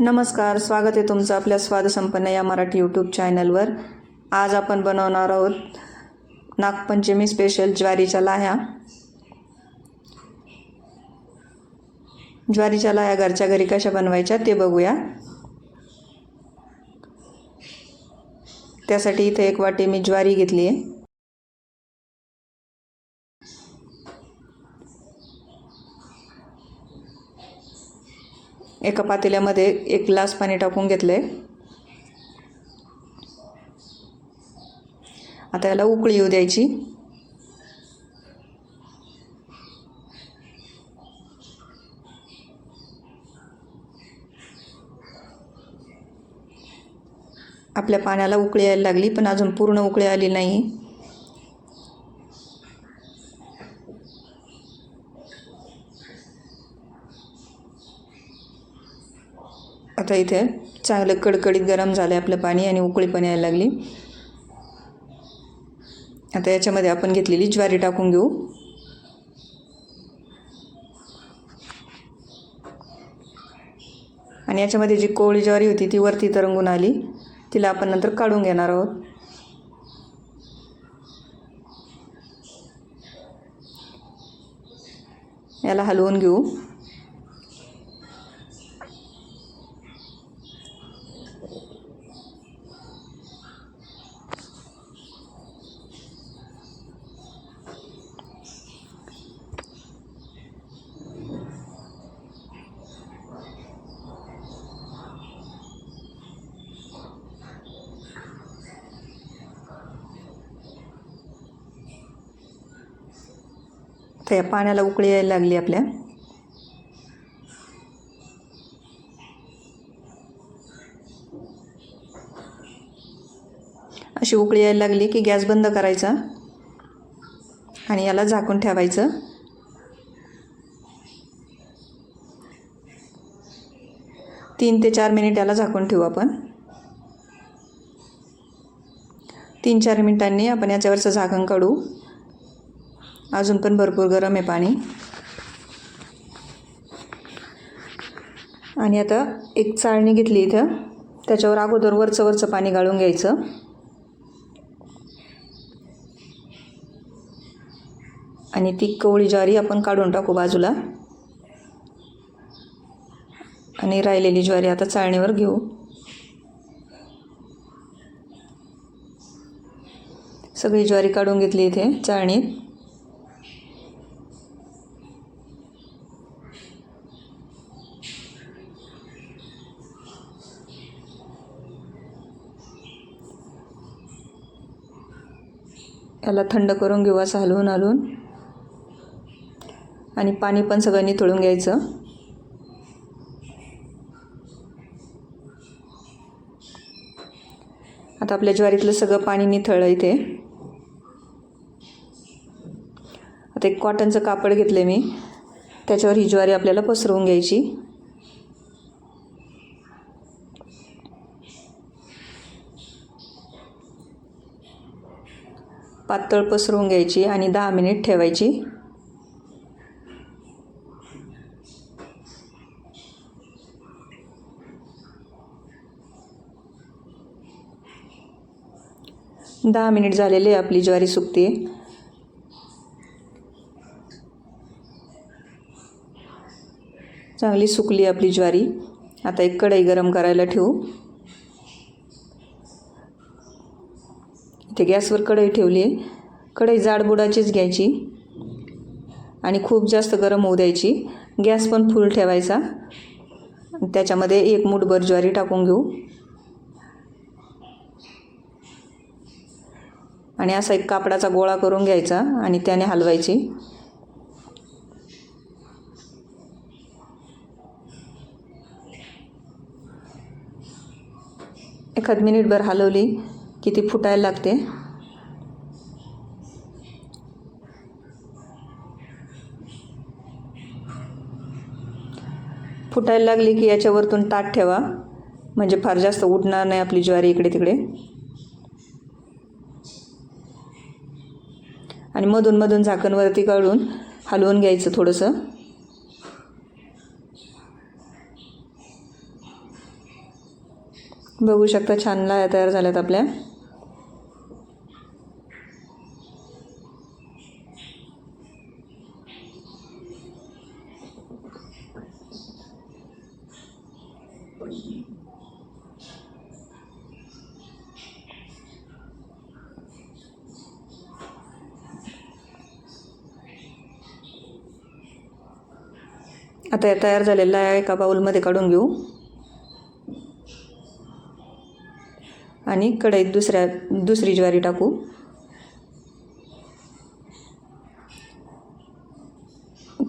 नमस्कार स्वागत आहे तुमचं आपल्या स्वादसंपन्न या मराठी यूट्यूब चॅनलवर आज आपण बनवणार आहोत नागपंचमी स्पेशल ज्वारीच्या लाह्या. ज्वारीच्या लाह्या घरच्या घरी कशा बनवायच्या ते बघूया. त्यासाठी इथे एक वाटी मी ज्वारी घेतली आहे एका पातेल्यामध्ये एक ग्लास पाणी टाकून घेतलं आहे आता याला उकळी येऊ द्यायची. आपल्या पाण्याला उकळी यायला लागली पण अजून पूर्ण उकळी आली नाही. आता इथे चांगलं कडकडीत गरम झालं आहे आपलं पाणी आणि उकळी पण यायला लागली. आता याच्यामध्ये आपण घेतलेली ज्वारी टाकून घेऊ. आणि याच्यामध्ये जी कोवळी ज्वारी होती ती वरती तरंगून आली. तिला आपण नंतर काढून घेणार आहोत. याला हलवून घेऊ. त्या पाण्याला उकळी यायला लागली आपल्या. अशी उकळी यायला लागली की गॅस बंद करायचा आणि याला झाकून ठेवायचं. तीन ते चार मिनिट याला झाकून ठेवू आपण. तीन चार मिनिटांनी आपण याच्यावरचं झाकण काढू. अजून पण भरपूर गरम आहे पाणी. आणि आता एक चाळणी घेतली इथं. त्याच्यावर अगोदर वरचं वरचं पाणी गाळून घ्यायचं. आणि ती कवळी ज्वारी आपण काढून टाकू बाजूला. आणि राहिलेली ज्वारी आता चाळणीवर घेऊ. सगळी ज्वारी काढून घेतली इथे चाळणीत. त्याला थंड करून घेऊ असं हलवून हलवून. आणि पाणी पण सगळं निथळून घ्यायचं. आता आपल्या ज्वारीतलं सगळं पाणी निथळलं इथे. आता एक कॉटनचं कापड घेतलं मी. त्याच्यावर ही ज्वारी आपल्याला पसरवून घ्यायची. पातळ पसरवून घ्यायची आणि दहा मिनिट ठेवायची. दहा मिनिट झालेले आपली ज्वारी सुकते. चांगली सुकली आपली ज्वारी. आता एक कढई गरम करायला ठेवू. ते गॅसवर कढई ठेवली आहे. कढई जाडबुडाचीच घ्यायची आणि खूप जास्त गरम होऊ द्यायची. गॅस पण फुल ठेवायचा. त्याच्यामध्ये एक मूठभर ज्वारी टाकून घेऊ. आणि असा एक कापडाचा गोळा करून घ्यायचा आणि त्याने हलवायची. एखाद मिनिटभर हलवली. की ती फुटायला लागते? फुटायला लागली की याच्यावरतून ताट ठेवा. म्हणजे फार जास्त उठणार नाही आपली ज्वारी इकडे तिकडे. आणि मधून मधून झाकणवरती काढून हलवून घ्यायचं थोडंसं. बघू शकता छान लाया तयार झाल्यात आपल्या. आता तयार झालेला आहे एका बाऊलमध्ये काढून घेऊ. आणि कढईत दुसऱ्या दुसरी ज्वारी टाकू.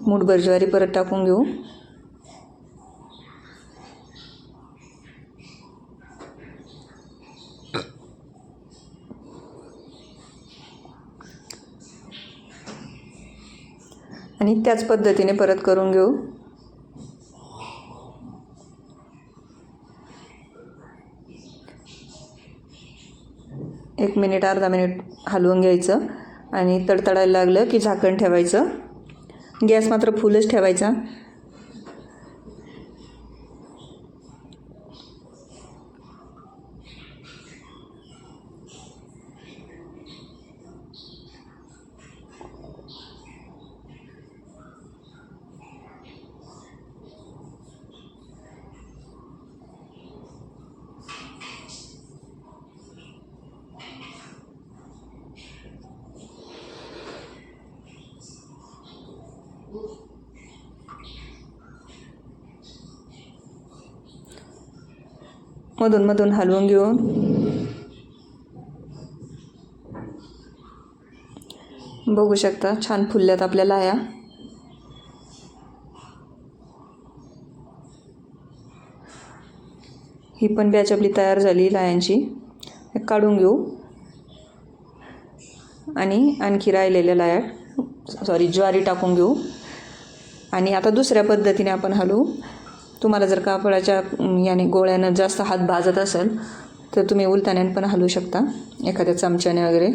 मूठभर ज्वारी परत टाकून घेऊ. आणि त्याच पद्धतीने परत करून घेऊ. एक मिनिट अर्धा मिनिट हलवून घ्यायचं आणि तडतडायला लागलं की झाकण ठेवायचं. गॅस मात्र फुलच ठेवायचा. मधून मधून हलवून घेऊन बघू शकता छान फुलल्यात आपल्या लाया. ही पण बॅच आपली तयार झाली लायांची. काढून घेऊ. आणि आणखी राहिलेल्या लाया सॉरी ज्वारी टाकून घेऊ. आणि आता दुसऱ्या पद्धतीने आपण हलवू. तुम्हाला जर कापडाच्या याने गोळ्यानं जास्त हात भाजत असेल तर तुम्ही उलताण्याने पण हलवू शकता एखाद्या चमच्याने वगैरे.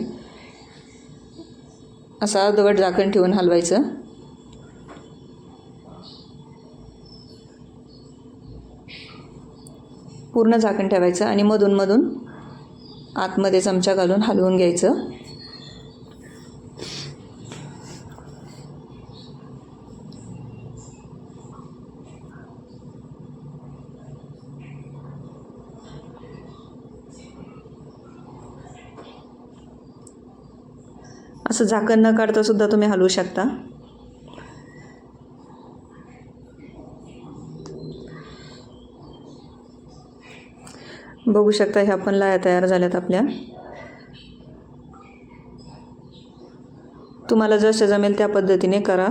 असं अर्धवट झाकण ठेवून हलवायचं. पूर्ण झाकण ठेवायचं आणि मधून मधून आतमध्ये चमचा घालून हलवून घ्यायचं. असं झाकण न काढतासुद्धा तुम्ही हलवू शकता. बघू शकता ह्या पण लाया तयार झाल्यात आपल्या. तुम्हाला जसं जमेल त्या पद्धतीने करा.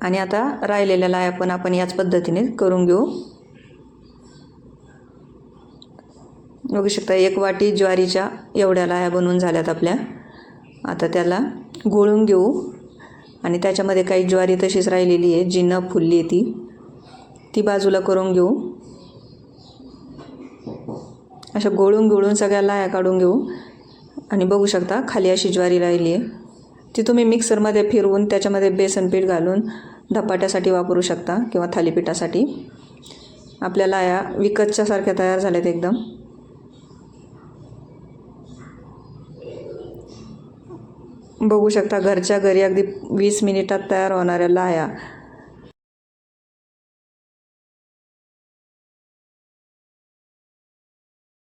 आणि आता राहिलेल्या लाया पण आपण याच पद्धतीने करून घेऊ. बघू शकता एक वाटी ज्वारीच्या एवढ्या लाया बनवून झाल्यात आपल्या. आता त्याला गोळून घेऊ. आणि त्याच्यामध्ये काही ज्वारी तशीच राहिलेली आहे जी न फुलली आहे ती. ती बाजूला करून घेऊ. अशा गोळून गोळून सगळ्या लाया काढून घेऊ. आणि बघू शकता खाली अशी ज्वारी राहिली आहे. ती तुम्ही मिक्सरमध्ये फिरवून त्याच्यामध्ये बेसन पीठ घालून धपाट्यासाठी वापरू शकता किंवा थालीपीठासाठी. आपल्या लाया विकतच्यासारख्या तयार झाल्यात एकदम. बघू शकता घरच्या घरी अगदी वीस मिनिटात तयार होणाऱ्या लाया